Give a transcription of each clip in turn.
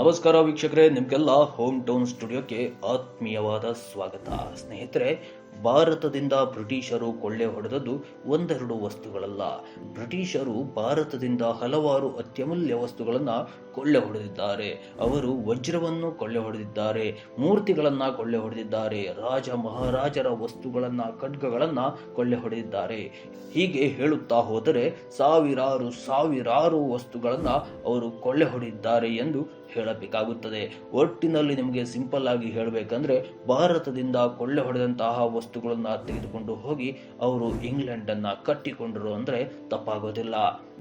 ನಮಸ್ಕಾರ ವೀಕ್ಷಕರೇ ನಿಮಗೆಲ್ಲ ಹೋಮ್ ಟೌನ್ ಸ್ಟುಡಿಯೋಕ್ಕೆ ಆತ್ಮೀಯವಾದ ಸ್ವಾಗತ. ಸ್ನೇಹಿತರೆ ಭಾರತದಿಂದ ಬ್ರಿಟಿಷರು ಕೊಳ್ಳೆ ಹೊಡೆದದ್ದು ಒಂದೆರಡು ವಸ್ತುಗಳಲ್ಲ. ಬ್ರಿಟಿಷರು ಭಾರತದಿಂದ ಹಲವಾರು ಅತ್ಯಮೂಲ್ಯ ವಸ್ತುಗಳನ್ನು ಕೊಳ್ಳೆ ಹೊಡೆದಿದ್ದಾರೆ. ಅವರು ವಜ್ರವನ್ನು ಕೊಳ್ಳೆ ಹೊಡೆದಿದ್ದಾರೆ, ಮೂರ್ತಿಗಳನ್ನು ಕೊಳ್ಳೆ ಹೊಡೆದಿದ್ದಾರೆ, ರಾಜ ಮಹಾರಾಜರ ವಸ್ತುಗಳನ್ನು, ಖಡ್ಗಗಳನ್ನು ಕೊಳ್ಳೆ ಹೊಡೆದಿದ್ದಾರೆ. ಹೀಗೆ ಹೇಳುತ್ತಾ ಹೋದರೆ ಸಾವಿರಾರು ಸಾವಿರಾರು ವಸ್ತುಗಳನ್ನು ಅವರು ಕೊಳ್ಳೆ ಹೊಡೆದಿದ್ದಾರೆ ಎಂದು ಹೇಳಬೇಕಾಗುತ್ತದೆ. ಒಟ್ಟಿನಲ್ಲಿ ನಿಮಗೆ ಸಿಂಪಲ್ ಆಗಿ ಹೇಳಬೇಕಂದ್ರೆ ಭಾರತದಿಂದ ಕೊಳ್ಳೆ ಹೊಡೆದಂತಹ ವಸ್ತುಗಳನ್ನ ತೆಗೆದುಕೊಂಡು ಹೋಗಿ ಅವರು ಇಂಗ್ಲೆಂಡ್ ಅನ್ನ ಕಟ್ಟಿಕೊಂಡರು ಅಂದ್ರೆ ತಪ್ಪಾಗೋದಿಲ್ಲ.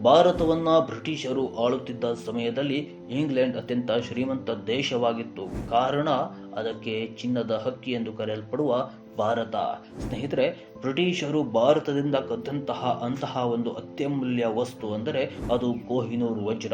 ಭಾರತವನ್ನ ಬ್ರಿಟಿಷರು ಆಳುತ್ತಿದ್ದ ಸಮಯದಲ್ಲಿ ಇಂಗ್ಲೆಂಡ್ ಅತ್ಯಂತ ಶ್ರೀಮಂತ ದೇಶವಾಗಿತ್ತು. ಕಾರಣ ಅದಕ್ಕೆ ಚಿನ್ನದ ಹಕ್ಕಿ ಎಂದು ಕರೆಯಲ್ಪಡುವ ಭಾರತ. ಸ್ನೇಹಿತರೆ, ಬ್ರಿಟಿಷರು ಭಾರತದಿಂದ ಕದ್ದಂತಹ ಅಂತಹ ಒಂದು ಅತ್ಯಮೂಲ್ಯ ವಸ್ತು ಅಂದರೆ ಅದು ಕೋಹಿನೂರ್ ವಜ್ರ.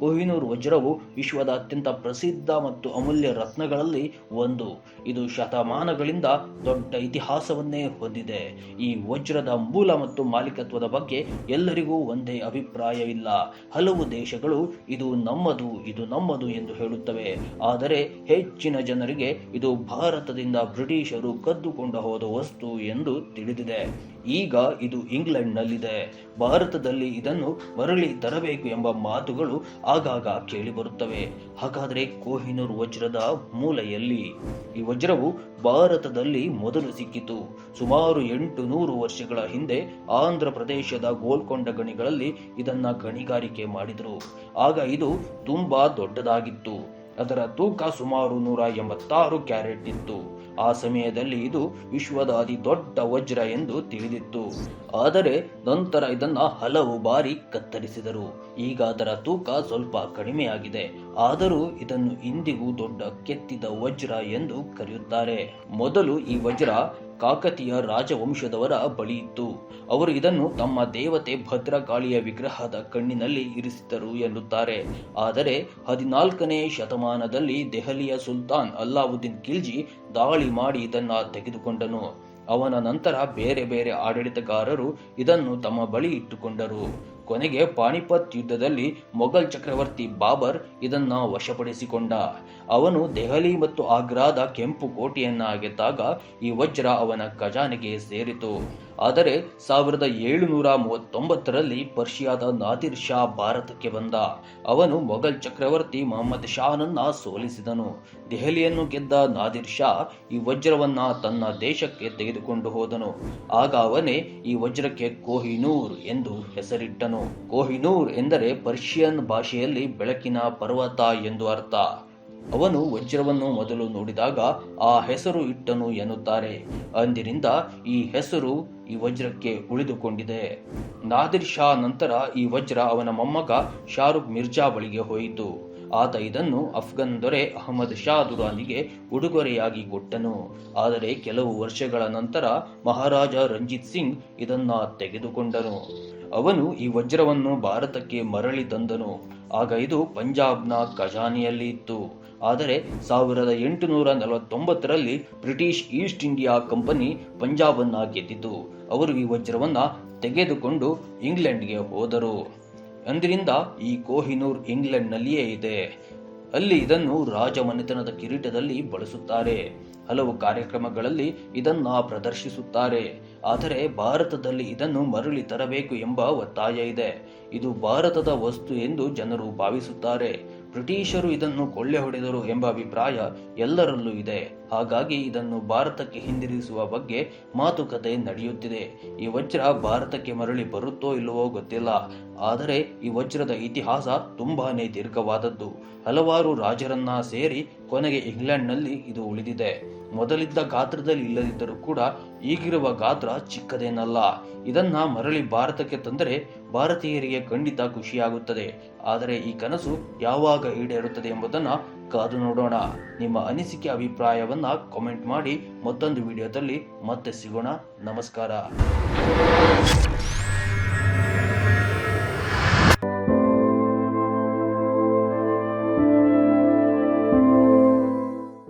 ಕೋಹಿನೂರ್ ವಜ್ರವು ವಿಶ್ವದ ಅತ್ಯಂತ ಪ್ರಸಿದ್ಧ ಮತ್ತು ಅಮೂಲ್ಯ ರತ್ನಗಳಲ್ಲಿ ಒಂದು. ಇದು ಶತಮಾನಗಳಿಂದ ದೊಡ್ಡ ಇತಿಹಾಸವನ್ನೇ ಹೊಂದಿದೆ. ಈ ವಜ್ರದ ಮೂಲ ಮತ್ತು ಮಾಲೀಕತ್ವದ ಬಗ್ಗೆ ಎಲ್ಲರಿಗೂ ಒಂದೇ ಅಭಿಪ್ರಾಯವಿಲ್ಲ. ಹಲವು ದೇಶಗಳು, ಇದು ನಮ್ಮದು ಇದು ನಮ್ಮದು ಎಂದು ಹೇಳುತ್ತವೆ. ಆದರೆ ಹೆಚ್ಚಿನ ಜನರಿಗೆ ಇದು ಭಾರತದಿಂದ ಬ್ರಿಟಿಷರು ಕದ್ದುಕೊಂಡು ಹೋದ ವಸ್ತು ಎಂದು ತಿಳಿದಿದೆ. ಈಗ ಇದು ಇಂಗ್ಲೆಂಡ್ನಲ್ಲಿದೆ. ಭಾರತದಲ್ಲಿ ಇದನ್ನು ಮರಳಿ ತರಬೇಕು ಎಂಬ ಮಾತುಗಳು ಆಗಾಗ ಕೇಳಿಬರುತ್ತವೆ. ಹಾಗಾದರೆ ಕೋಹಿನೂರ್ ವಜ್ರದ ಮೂಲೆಯಲ್ಲಿ. ಈ ವಜ್ರವು ಭಾರತದಲ್ಲಿ ಮೊದಲು ಸಿಕ್ಕಿತು. ಸುಮಾರು ಎಂಟು ನೂರು ವರ್ಷಗಳ ಹಿಂದೆ ಆಂಧ್ರ ಪ್ರದೇಶದ ಗೋಲ್ಕೊಂಡ ಗಣಿಗಳಲ್ಲಿ ಇದನ್ನ ಗಣಿಗಾರಿಕೆ ಮಾಡಿದರು. ಆಗ ಇದು ತುಂಬಾ ದೊಡ್ಡದಾಗಿತ್ತು. ಅದರ ತೂಕ ಸುಮಾರು ನೂರ ಎಂಬತ್ತಾರು ಕ್ಯಾರೆಟ್ ಇತ್ತು. ಆ ಸಮಯದಲ್ಲಿ ಇದು ವಿಶ್ವದ ಅತಿ ದೊಡ್ಡ ವಜ್ರ ಎಂದು ತಿಳಿದಿತ್ತು. ಆದರೆ ನಂತರ ಇದನ್ನ ಹಲವು ಬಾರಿ ಕತ್ತರಿಸಿದರು. ಈಗ ಅದರ ತೂಕ ಸ್ವಲ್ಪ ಕಡಿಮೆಯಾಗಿದೆ. ಆದರೂ ಇದನ್ನು ಇಂದಿಗೂ ದೊಡ್ಡ ಕೆತ್ತಿದ ವಜ್ರ ಎಂದು ಕರೆಯುತ್ತಾರೆ. ಮೊದಲು ಈ ವಜ್ರ ಕಾಕತಿಯ ರಾಜವಂಶದವರ ಬಳಿ ಇತ್ತು ಅವರು ಇದನ್ನು ತಮ್ಮ ದೇವತೆ ಭದ್ರಕಾಳಿಯ ವಿಗ್ರಹದ ಕಣ್ಣಿನಲ್ಲಿ ಇರಿಸಿದರು ಎನ್ನುತ್ತಾರೆ. ಆದರೆ ಹದಿನಾಲ್ಕನೇ ಶತಮಾನದಲ್ಲಿ ದೆಹಲಿಯ ಸುಲ್ತಾನ್ ಅಲ್ಲಾವುದ್ದೀನ್ ಖಿಲ್ಜಿ ದಾಳಿ ಮಾಡಿ ಇದನ್ನ ತೆಗೆದುಕೊಂಡನು. ಅವನ ನಂತರ ಬೇರೆ ಬೇರೆ ಆಡಳಿತಗಾರರು ಇದನ್ನು ತಮ್ಮ ಬಳಿ ಇಟ್ಟುಕೊಂಡರು. ಕೊನೆಗೆ ಪಾಣಿಪತ್ ಯುದ್ಧದಲ್ಲಿ ಮೊಘಲ್ ಚಕ್ರವರ್ತಿ ಬಾಬರ್ ಇದನ್ನ ವಶಪಡಿಸಿಕೊಂಡ. ಅವನು ದೆಹಲಿ ಮತ್ತು ಆಗ್ರಾದ ಕೆಂಪು ಕೋಟೆಯನ್ನ ಗೆದ್ದಾಗ ಈ ವಜ್ರ ಅವನ ಖಜಾನೆಗೆ ಸೇರಿತು. ಆದರೆ ಸಾವಿರದ ಏಳುನೂರ ಮೂವತ್ತೊಂಬತ್ತರಲ್ಲಿ ಪರ್ಷಿಯಾದ ನಾದಿರ್ ಶಾ ಭಾರತಕ್ಕೆ ಬಂದ. ಅವನು ಮೊಘಲ್ ಚಕ್ರವರ್ತಿ ಮೊಹಮ್ಮದ್ ಶಾನನ್ನ ಸೋಲಿಸಿದನು. ದೆಹಲಿಯನ್ನು ಗೆದ್ದ ನಾದಿರ್ ಶಾ ಈ ವಜ್ರವನ್ನ ತನ್ನ ದೇಶಕ್ಕೆ ತೆಗೆದುಕೊಂಡು ಹೋದನು. ಆಗ ಅವನೇ ಈ ವಜ್ರಕ್ಕೆ ಕೋಹಿನೂರ್ ಎಂದು ಹೆಸರಿಟ್ಟನು. ಕೋಹಿನೂರ್ ಎಂದರೆ ಪರ್ಷಿಯನ್ ಭಾಷೆಯಲ್ಲಿ ಬೆಳಕಿನ ಪರ್ವತ ಎಂದು ಅರ್ಥ. ಅವನು ವಜ್ರವನ್ನು ಮೊದಲು ನೋಡಿದಾಗ ಆ ಹೆಸರು ಇಟ್ಟನು ಎನ್ನುತ್ತಾರೆ. ಅಂದಿನಿಂದ ಈ ಹೆಸರು ಈ ವಜ್ರಕ್ಕೆ ಉಳಿದುಕೊಂಡಿದೆ. ನಾದಿರ್ ಶಾ ನಂತರ ಈ ವಜ್ರ ಅವನ ಮೊಮ್ಮಗ ಶಾರುಖ್ ಮಿರ್ಜಾ ಬಳಿಗೆ ಹೋಯಿತು. ಆತ ಇದನ್ನು ಅಫ್ಘನ್ ದೊರೆ ಅಹಮದ್ ಶಾ ದುರಾನಿಗೆ ಉಡುಗೊರೆಯಾಗಿ ಕೊಟ್ಟನು. ಆದರೆ ಕೆಲವು ವರ್ಷಗಳ ನಂತರ ಮಹಾರಾಜ ರಂಜಿತ್ ಸಿಂಗ್ ಇದನ್ನ ತೆಗೆದುಕೊಂಡನು. ಅವನು ಈ ವಜ್ರವನ್ನು ಭಾರತಕ್ಕೆ ಮರಳಿ ತಂದನು. ಆಗ ಇದು ಪಂಜಾಬ್ನ ಖಜಾನೆಯಲ್ಲಿ ಇತ್ತು. ಆದರೆ ಸಾವಿರದ ಎಂಟುನೂರ ನಲವತ್ತೊಂಬತ್ತರಲ್ಲಿ ಬ್ರಿಟಿಷ್ ಈಸ್ಟ್ ಇಂಡಿಯಾ ಕಂಪನಿ ಪಂಜಾಬನ್ನು ಗೆದ್ದಿತು. ಅವರು ಈ ವಜ್ರವನ್ನು ತೆಗೆದುಕೊಂಡು ಇಂಗ್ಲೆಂಡ್ಗೆ ಹೋದರು. ಅಂದಿನಿಂದ ಈ ಕೋಹಿನೂರ್ ಇಂಗ್ಲೆಂಡ್ನಲ್ಲಿಯೇ ಇದೆ. ಅಲ್ಲಿ ಇದನ್ನು ರಾಜಮನೆತನದ ಕಿರೀಟದಲ್ಲಿ ಬಳಸುತ್ತಾರೆ. ಹಲವು ಕಾರ್ಯಕ್ರಮಗಳಲ್ಲಿ ಇದನ್ನು ಪ್ರದರ್ಶಿಸುತ್ತಾರೆ. ಆದರೆ ಭಾರತದಲ್ಲಿ ಇದನ್ನು ಮರಳಿ ತರಬೇಕು ಎಂಬ ಒತ್ತಾಯ ಇದೆ. ಇದು ಭಾರತದ ವಸ್ತು ಎಂದು ಜನರು ಭಾವಿಸುತ್ತಾರೆ. ಬ್ರಿಟಿಷರು ಇದನ್ನು ಕೊಳ್ಳೆ ಹೊಡೆದರು ಎಂಬ ಅಭಿಪ್ರಾಯ ಎಲ್ಲರಲ್ಲೂ ಇದೆ. ಹಾಗಾಗಿ ಇದನ್ನು ಭಾರತಕ್ಕೆ ಹಿಂದಿರುಗಿಸುವ ಬಗ್ಗೆ ಮಾತುಕತೆ ನಡೆಯುತ್ತಿದೆ. ಈ ವಜ್ರ ಭಾರತಕ್ಕೆ ಮರಳಿ ಬರುತ್ತೋ ಇಲ್ಲವೋ ಗೊತ್ತಿಲ್ಲ. ಆದರೆ ಈ ವಜ್ರದ ಇತಿಹಾಸ ತುಂಬಾನೇ ದೀರ್ಘವಾದದ್ದು. ಹಲವಾರು ರಾಜರನ್ನ ಸೇರಿ ಕೊನೆಗೆ ಇಂಗ್ಲೆಂಡ್ನಲ್ಲಿ ಇದು ಉಳಿದಿದೆ. ಮೊದಲಿದ್ದ ಗಾತ್ರದಲ್ಲಿ ಇಲ್ಲದಿದ್ದರೂ ಕೂಡ ಈಗಿರುವ ಗಾತ್ರ ಚಿಕ್ಕದೇನಲ್ಲ. ಇದನ್ನ ಮರಳಿ ಭಾರತಕ್ಕೆ ತಂದರೆ ಭಾರತೀಯರಿಗೆ ಖಂಡಿತ ಖುಷಿಯಾಗುತ್ತದೆ. ಆದರೆ ಈ ಕನಸು ಯಾವಾಗ ಈಡೇರುತ್ತದೆ ಎಂಬುದನ್ನ ಕಾದು ನೋಡೋಣ. ನಿಮ್ಮ ಅನಿಸಿಕೆ ಅಭಿಪ್ರಾಯವನ್ನ ಕಾಮೆಂಟ್ ಮಾಡಿ ಮತ್ತೊಂದು ವಿಡಿಯೋದಲ್ಲಿ ಮತ್ತೆ ಸಿಗೋಣ. ನಮಸ್ಕಾರ.